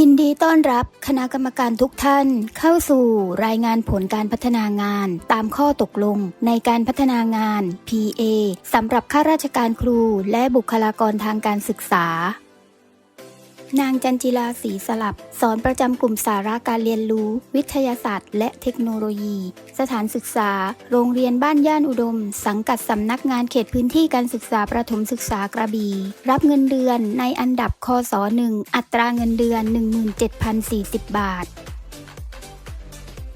ยินดีต้อนรับคณะกรรมการทุกท่านเข้าสู่รายงานผลการพัฒนางานตามข้อตกลงในการพัฒนางาน PA สำหรับข้าราชการครูและบุคลากรทางการศึกษา นางจันจิลาศรีสลับ สอนประจำกลุ่มสาระการเรียนรู้ วิทยาศาสตร์ และเทคโนโลยี สถานศึกษา โรงเรียนบ้านย่านอุดม สังกัดสำนักงานเขตพื้นที่การศึกษาประถมศึกษากระบี่รับเงินเดือนในอันดับคศ1อัตราเงินเดือน 17,040 บาท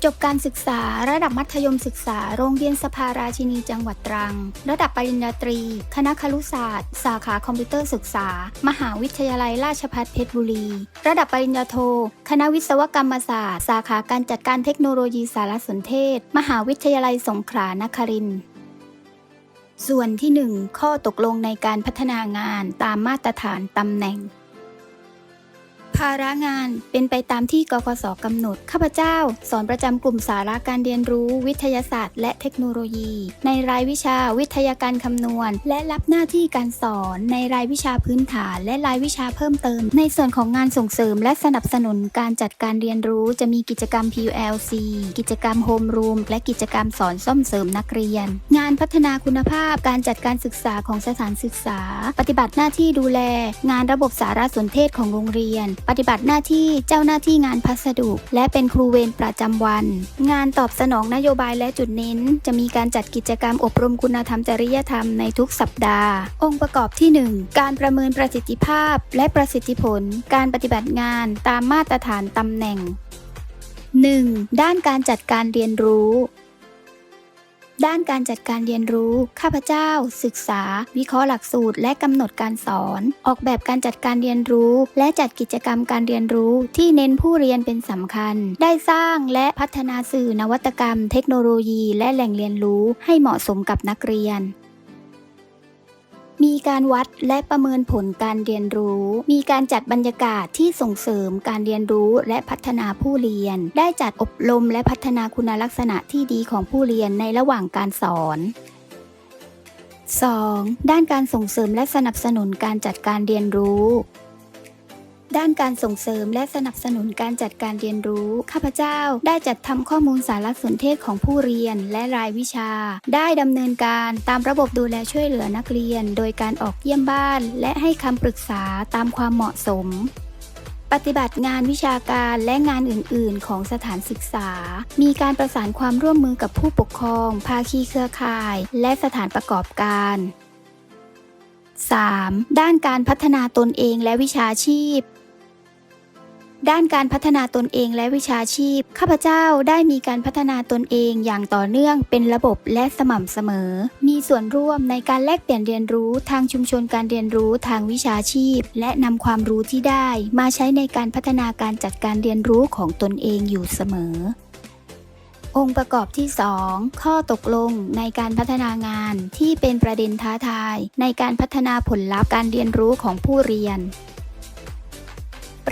จบการศึกษาระดับมัธยมศึกษา โรงเรียนสภาราชินีจังหวัดตรัง ระดับปริญญาตรี คณะครุศาสตร์ สาขาคอมพิวเตอร์ศึกษา มหาวิทยาลัยราชภัฏเพชรบุรี ระดับปริญญาโท คณะวิศวกรรมศาสตร์ สาขาการจัดการเทคโนโลยีสารสนเทศ มหาวิทยาลัยสงขลานครินทร์ส่วนที่ 1 ข้อตกลงในการพัฒนางานตามมาตรฐานตำแหน่ง ภาระงานเป็นไปตามที่กกสกำหนด ข้าพเจ้า สอนประจำกลุ่มสาระการเรียนรู้วิทยาศาสตร์ และเทคโนโลยี ในรายวิชาวิทยาการคำนวณ และรับหน้าที่การสอนในรายวิชาพื้นฐาน และรายวิชาเพิ่มเติม ในส่วนของงานส่งเสริม และสนับสนุนการจัดการเรียนรู้จะมีกิจกรรม PLC กิจกรรมโฮมรูมและกิจกรรมสอนซ่อมเสริมนักเรียน งานพัฒนาคุณภาพการจัดการศึกษาของสถานศึกษา ปฏิบัติหน้าที่ดูแล งานระบบสารสนเทศของโรงเรียนปฏิบัติหน้าที่เจ้าหน้าที่งานพัสดุ และเป็นครูเวรประจำวัน งานตอบสนองนโยบายและจุดเน้น จะมีการจัดกิจกรรมอบรมคุณธรรมจริยธรรมในทุกสัปดาห์ องค์ประกอบที่ 1 การประเมินประสิทธิภาพ และประสิทธิผล การปฏิบัติงานตามมาตรฐานตำแหน่ง 1. ด้านการจัดการเรียนรู้ ด้านการจัดการเรียนรู้ ข้าพเจ้า ศึกษา วิเคราะห์หลักสูตร และกำหนดการสอน ออกแบบการจัดการเรียนรู้ และจัดกิจกรรมการเรียนรู้ ที่เน้นผู้เรียนเป็นสำคัญ ได้สร้างและพัฒนาสื่อนวัตกรรม เทคโนโลยี และแหล่งเรียนรู้ ให้เหมาะสมกับนักเรียน มีการวัดและประเมินผลการเรียนรู้ มีการจัดบรรยากาศที่ส่งเสริมการเรียนรู้และพัฒนาผู้เรียน ได้จัดอบรมและพัฒนาคุณลักษณะที่ดีของผู้เรียนในระหว่างการสอน 2. ด้านการส่งเสริมและสนับสนุนการจัดการเรียนรู้ ด้านการส่งเสริมและสนับสนุนการจัดการเรียนรู้ ข้าพเจ้าได้จัดทำข้อมูลสารสนเทศของผู้เรียนและรายวิชา ได้ดำเนินการตามระบบดูแลช่วยเหลือนักเรียน โดยการออกเยี่ยมบ้าน และให้คำปรึกษาตามความเหมาะสมปฏิบัติงานวิชาการและงานอื่น ๆ ของสถานศึกษา มีการประสานความร่วมมือกับผู้ปกครอง ภาคีเครือข่าย และสถานประกอบการ 3. ด้านการพัฒนาตนเองและวิชาชีพ ด้านการพัฒนาตนเองและวิชาชีพ ข้าพเจ้าได้มีการพัฒนาตนเองอย่างต่อเนื่องเป็นระบบและสม่ำเสมอ มีส่วนร่วมในการแลกเปลี่ยนเรียนรู้ทางชุมชนการเรียนรู้ทางวิชาชีพ และนำความรู้ที่ได้ มาใช้ในการพัฒนาการจัดการเรียนรู้ของตนเองอยู่เสมอองค์ประกอบที่ 2 ข้อตกลงในการพัฒนางานที่เป็นประเด็นท้าทาย ในการพัฒนาผลลัพธ์การเรียนรู้ของผู้เรียน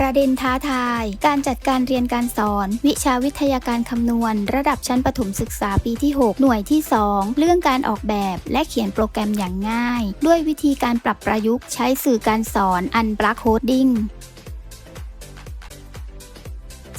ประเด็นท้าทาย การจัดการเรียนการสอน วิชาวิทยาการคำนวณ ระดับชั้นประถมศึกษาปีที่ 6 หน่วยที่ 2 เรื่องการออกแบบและเขียนโปรแกรมอย่างง่าย ด้วยวิธีการปรับประยุกต์ใช้สื่อการสอนอันบลักโคดดิ้ง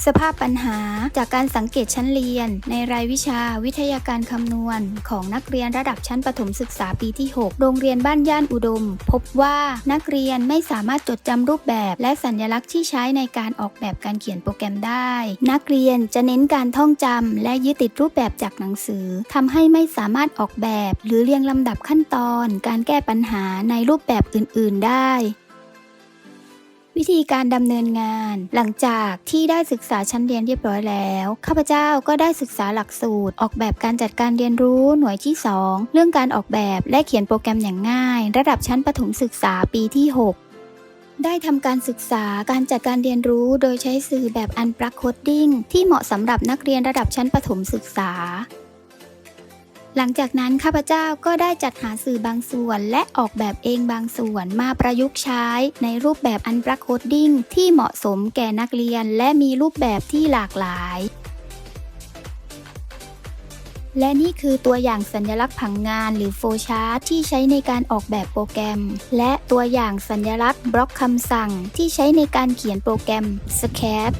สภาพปัญหาจากการสังเกตชั้นเรียน ในรายวิชาวิทยาการคำนวณ ของนักเรียนระดับชั้นประถมศึกษาปีที่ 6 โรงเรียนบ้านย่านอุดม พบว่านักเรียนไม่สามารถจดจำรูปแบบ และสัญลักษณ์ที่ใช้ในการออกแบบการเขียนโปรแกรมได้ นักเรียนจะเน้นการท่องจำและยึดติดรูปแบบจากหนังสือทำให้ไม่สามารถออกแบบ หรือเรียงลำดับขั้นตอน การแก้ปัญหาในรูปแบบอื่น ๆ ได้ วิธีการดำเนินงาน หลังจากที่ได้ศึกษาชั้นเรียนเรียบร้อยแล้วข้าพเจ้าก็ได้ศึกษาหลักสูตร ออกแบบการจัดการเรียนรู้หน่วยที่ 2 เรื่องการออกแบบและเขียนโปรแกรมอย่างง่าย ระดับชั้นประถมศึกษาปีที่ 6ได้ทำการศึกษาการจัดการเรียนรู้โดยใช้สื่อแบบอันปรักโคดดิ้งที่เหมาะสำหรับนักเรียนระดับชั้นประถมศึกษา หลังจากนั้นข้าพเจ้าก็ได้จัดหาสื่อบางส่วน และออกแบบเองบางส่วนมาประยุกต์ใช้ ในรูปแบบอันปรักโคดดิ้งที่เหมาะสมแก่นักเรียน และมีรูปแบบที่หลากหลาย และนี่คือตัวอย่างสัญลักษณ์ผังงานหรือโฟชาร์ตที่ใช้ในการออกแบบโปรแกรม และตัวอย่างสัญลักษณ์บล็อกคำสั่งที่ใช้ในการเขียนโปรแกรม SCAD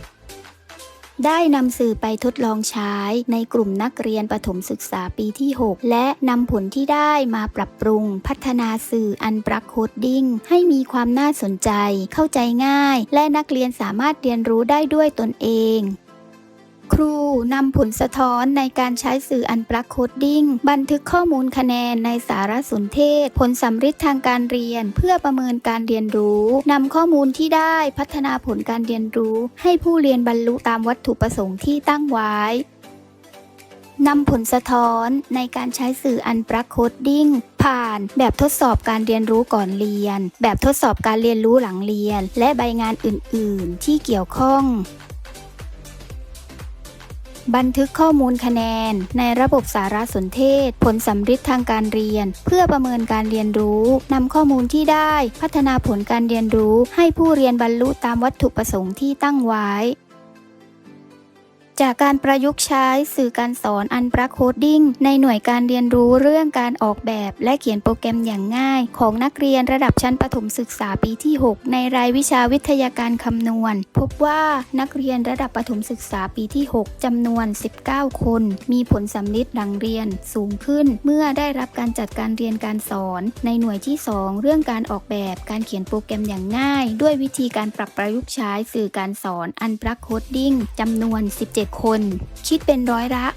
ได้นำสื่อไปทดลองใช้ในกลุ่มนักเรียนประถมศึกษาปีที่ 6 และนำผลที่ได้มาปรับปรุง พัฒนาสื่ออันปรักโคดดิ้งให้มีความน่าสนใจ เข้าใจง่าย และนักเรียนสามารถเรียนรู้ได้ด้วยตนเอง ครูนำผลสะท้อนในการใช้สื่ออันปรักโคดดิ้ง บันทึกข้อมูลคะแนนในสารสนเทศ ผลสำฤทธิ์ทางการเรียน เพื่อประเมินการเรียนรู้นำข้อมูลที่ได้พัฒนาผลการเรียนรู้ ให้ผู้เรียนบรรลุตามวัตถุประสงค์ที่ตั้งไว้นำผลสะท้อนในการใช้สื่ออันปรักโคดดิ้ง ผ่านแบบทดสอบการเรียนรู้ก่อนเรียน แบบทดสอบการเรียนรู้หลังเรียน และใบงานอื่น ๆ ที่เกี่ยวข้อง บันทึกข้อมูลคะแนน ในระบบสารสนเทศ ผลสำฤทธิ์ทางการเรียน เพื่อประเมินการเรียนรู้นำข้อมูลที่ได้ พัฒนาผลการเรียนรู้ ให้ผู้เรียนบรรลุตามวัตถุประสงค์ที่ตั้งไว้ จากการประยุกต์ใช้สื่อการสอนอันปรักโคดดิ้งในหน่วยการเรียนรู้เรื่องการออกแบบและเขียนโปรแกรมอย่างง่าย ของนักเรียนระดับชั้นประถมศึกษาปีที่ 6 ในรายวิชาวิทยาการคำนวณ พบว่านักเรียนระดับประถมศึกษาปีที่ 6จำนวน 19 คน มีผลสำลิดหลังเรียนสูงขึ้น เมื่อได้รับการจัดการเรียนการสอน ในหน่วยที่ 2 เรื่องการออกแบบการเขียนโปรแกรมอย่างง่าย ด้วยวิธีการปรับประยุกต์ใช้สื่อการสอนอันปรักโคดดิ้งจำนวน 17คน คิดเป็นร้อยละ 89.40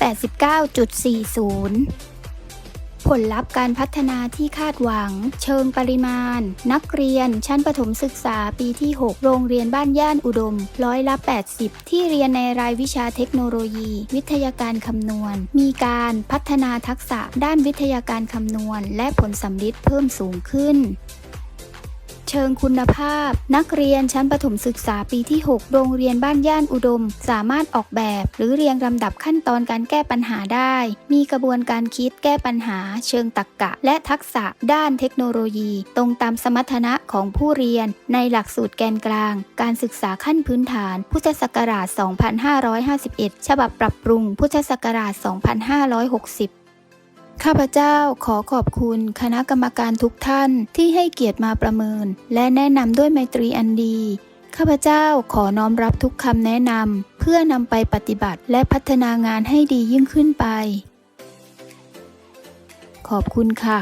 ผลลัพธ์การพัฒนาที่คาดหวัง เชิงปริมาณ นักเรียน ชั้นประถมศึกษาปีที่ 6 โรงเรียนบ้านย่านอุดม ร้อยละ 80 ที่เรียนในรายวิชาเทคโนโลยี วิทยาการคำนวณ มีการพัฒนาทักษะด้านวิทยาการคำนวณ และผลสำลิดเพิ่มสูงขึ้น เชิงคุณภาพ นักเรียนชั้นประถมศึกษาปีที่ 6 โรงเรียนบ้านย่านอุดม สามารถออกแบบ หรือเรียงลำดับขั้นตอนการแก้ปัญหาได้ มีกระบวนการคิดแก้ปัญหา เชิงตรรกะและทักษะด้านเทคโนโลยี ตรงตามสมรรถนะของผู้เรียน ในหลักสูตรแกนกลาง การศึกษาขั้นพื้นฐาน พุทธศักราช 2551 ฉบับปรับปรุง พุทธศักราช 2560 ข้าพเจ้าขอขอบคุณคณะกรรมการทุกท่านที่ให้เกียรติมาประเมิน และแนะนำด้วยไมตรีอันดี ข้าพเจ้าขอน้อมรับทุกคำแนะนำเพื่อนำไปปฏิบัติและพัฒนางานให้ดียิ่งขึ้นไป ขอบคุณค่ะ